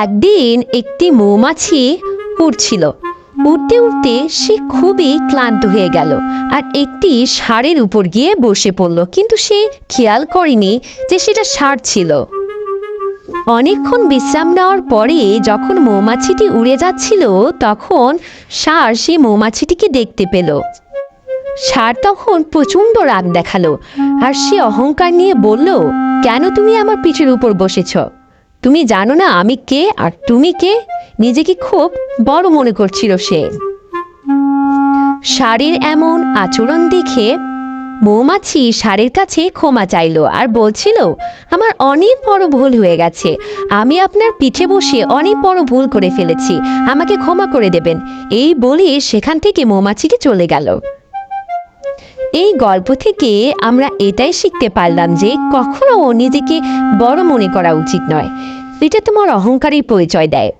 একদিন একটি মৌমাছি উড়ছিল। উঠতে উঠতে সে খুবই ক্লান্ত হয়ে গেল আর একটি ষাঁড়ের উপর গিয়ে বসে পড়ল, কিন্তু সে খেয়াল করেনি যে সেটা ষাঁড় ছিল। অনেকক্ষণ বিশ্রাম নেওয়ার পরে যখন মৌমাছিটি উড়ে যাচ্ছিল, তখন ষাঁড় সেই মৌমাছিটিকে দেখতে পেল। ষাঁড় তখন প্রচণ্ড রাগ দেখাল আর সে অহংকার নিয়ে বলল, কেন তুমি আমার পিঠের উপর বসেছ? তুমি জানো না আমি কে আর তুমি কে? নিজেকে খুব বড় মনে করছিল সে। ষাঁড়ের এমন আচরণ দেখে মৌমাছি ষাঁড়ের কাছে ক্ষমা চাইলো আর বলছিল, আমার অনেক বড় ভুল হয়ে গেছে। আমি আপনার পিঠে বসে অনেক বড় ভুল করে ফেলেছি। আমাকে ক্ষমা করে দেবেন। এই বলে সেখান থেকে মৌমাছিটি চলে গেল। এই গল্প থেকে আমরা এটাই শিখতে পারলাম যে কখনো নিজেকে বড় মনে করা উচিত নয়। এটা তোমার অহংকারের পরিচয় দেয়।